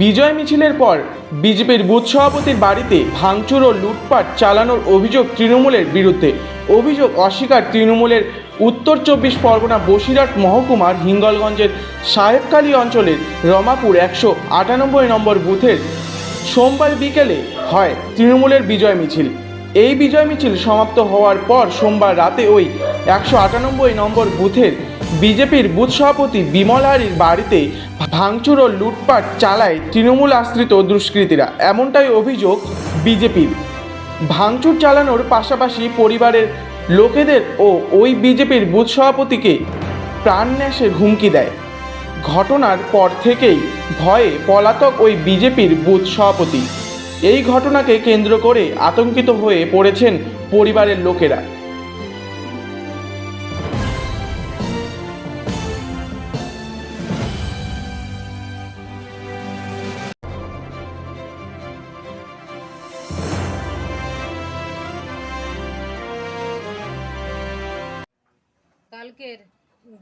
বিজয় মিছিলের পর বিজেপির বুথ সভাপতির বাড়িতে ভাঙচুর ও লুটপাট চালানোর অভিযোগ তৃণমূলের বিরুদ্ধে। অভিযোগ অস্বীকার তৃণমূলের উত্তর চব্বিশ পরগনা বসিরহাট মহকুমার হিঙ্গলগঞ্জের সাহেবকালী অঞ্চলের রমাপুর একশো আটানব্বই নম্বর বুথের সোমবার বিকেলে হয় তৃণমূলের বিজয় মিছিল। এই বিজয় মিছিল সমাপ্ত হওয়ার পর সোমবার রাতে ওই একশো আটানব্বই নম্বর বুথের বিজেপির বুথ সভাপতি বিমল হারির বাড়িতে ভাঙচুর ও লুটপাট চালায় তৃণমূল আশ্রিত দুষ্কৃতীরা। এমনটাই অভিযোগ বিজেপির। ভাঙচুর চালানোর পাশাপাশি পরিবারের লোকেদের ও ওই বিজেপির বুথ সভাপতিকে প্রাণন্যাসের হুমকি দেয়। ঘটনার পর থেকেই ভয়ে পলাতক ওই বিজেপির বুথ সভাপতি। এই ঘটনাকে কেন্দ্র করে আতঙ্কিত হয়ে পড়েছেন পরিবারের লোকেরা। কালকের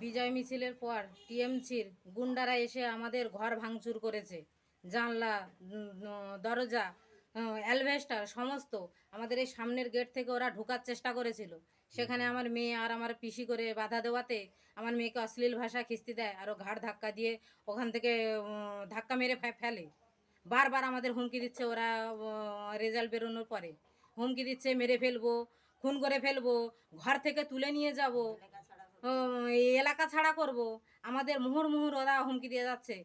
বিজয় মিছিলের পর টিএমসির গুন্ডারা এসে আমাদের ঘর ভাঙচুর করেছে। জানলা দরজা অ্যালভেস্টার, সমস্ত আমাদের এই সামনের গেট থেকে ওরা ঢোকার চেষ্টা করেছিল। সেখানে আমার মেয়ে আর আমার পিসি করে বাধা দেওয়াতে আমার মেয়েকে অশ্লীল ভাষা খিস্তি দেয় আরও ঘাড় ধাক্কা দিয়ে ওখান থেকে ধাক্কা মেরে ফেলে। বারবার আমাদের হুমকি দিচ্ছে ওরা রেজাল্ট বেরোনোর পরে। হুমকি দিচ্ছে, মেরে ফেলব, খুন করে ফেলব, ঘর থেকে তুলে নিয়ে যাব। এই এলাকা ছাড়া করব। আমাদের মুহুর মুহুর ওরা হুমকি দিয়ে যাচ্ছে।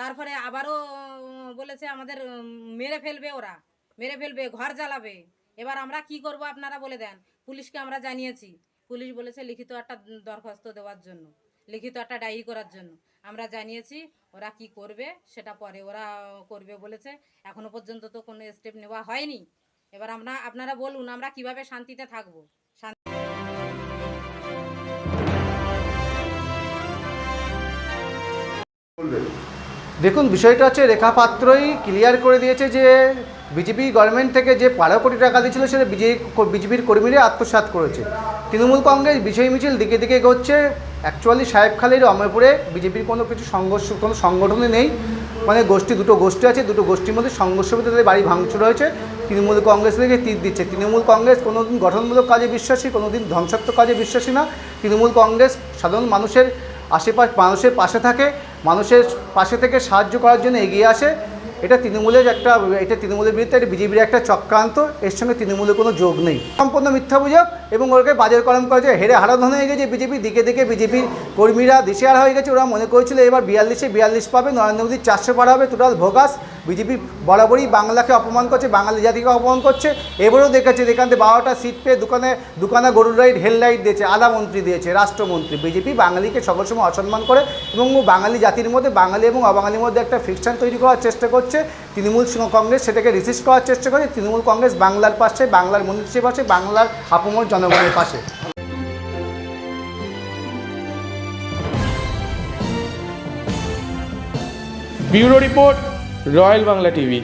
তারপরে আবারও বলেছে আমাদের মেরে ফেলবে ওরা। মেরে ফেলবে, ঘর জ্বালাবে। এবার আমরা কি করব আপনারা বলে দেন। পুলিশকে আমরা জানিয়েছি। পুলিশ বলেছে লিখিত একটা দরখাস্ত দেওয়ার জন্য, লিখিত একটা ডায়েরি করার জন্য। আমরা জানিয়েছি ওরা কি করবে, সেটা পরে ওরা করবে বলেছে। এখনও পর্যন্ত তো কোনো স্টেপ নেওয়া হয়নি। এবার আমরা, আপনারা বলুন, আমরা কীভাবে শান্তিতে থাকব? দেখুন, বিষয়টা হচ্ছে রেখা পাত্রই ক্লিয়ার করে দিয়েছে যে বিজেপি গভর্নমেন্ট থেকে যে বারো কোটি টাকা দিয়েছিল, সেটা বিজেপি বিজেপির কর্মীরা আত্মসাৎ করেছে। তৃণমূল কংগ্রেস বিজয় মিছিল, দিকে দিকে এগোচ্ছে। অ্যাকচুয়ালি সাহেবখালীর অমরপুরে বিজেপির কোনো কিছু সংঘর্ষ, কোনো সংগঠনই নেই। মানে গোষ্ঠী, দুটো গোষ্ঠী আছে, দুটো গোষ্ঠীর মধ্যে সংঘর্ষ হতে তাদের বাড়ি ভাঙচুর হয়েছে। তৃণমূল কংগ্রেস থেকে তীর দিচ্ছে। তৃণমূল কংগ্রেস কোনোদিন গঠনমূলক কাজে বিশ্বাসী, কোনোদিন ধ্বংসাত্মক কাজে বিশ্বাসী না। তৃণমূল কংগ্রেস সাধারণ মানুষের আশেপাশ, মানুষের পাশে থাকে। মানুষের পাশে থেকে সাহায্য করার জন্য এগিয়ে আসে। এটা তৃণমূলের একটা, এটা তৃণমূলের বিরুদ্ধে এটা বিজেপির একটা চক্রান্ত। এর সঙ্গে তৃণমূলের কোনো যোগ নেই। সম্পূর্ণ মিথ্যা বুঝক এবং ওকে বাজার কলম করেছে হেরে হারাধন হয়ে গেছে বিজেপি, দিকে দিকে বিজেপির কর্মীরা দিশেহারা হয়ে গেছে। ওরা মনে করেছিল এবার বিয়াল্লিশে বিয়াল্লিশ পাবে, নরেন্দ্র মোদী চারশো পার হবে, টোটাল ভোগাস। বিজেপি বরাবরই বাংলাকে অপমান করছে, বাঙালি জাতিকে অপমান করছে। এবারেও দেখেছে এখান থেকে বারোটা সিট পেয়ে দোকানে দোকানে গরুর লাইট হেল লাইট দিয়েছে আধা মন্ত্রী দিয়েছে, রাষ্ট্রমন্ত্রী। বিজেপি বাঙালিকে সকল সময় অসম্মান করে এবং বাঙালি জাতির মধ্যে, বাঙালি এবং অবাঙালির মধ্যে একটা ফিকশন তৈরি করার চেষ্টা করছে। তৃণমূল কংগ্রেস সেটাকে রিসিস্ট করার চেষ্টা করে। তৃণমূল কংগ্রেস বাংলার পাশে, বাংলার মনীষীর পাশে, বাংলার আপমর জনগণের পাশে। Bureau report royal Bangla TV.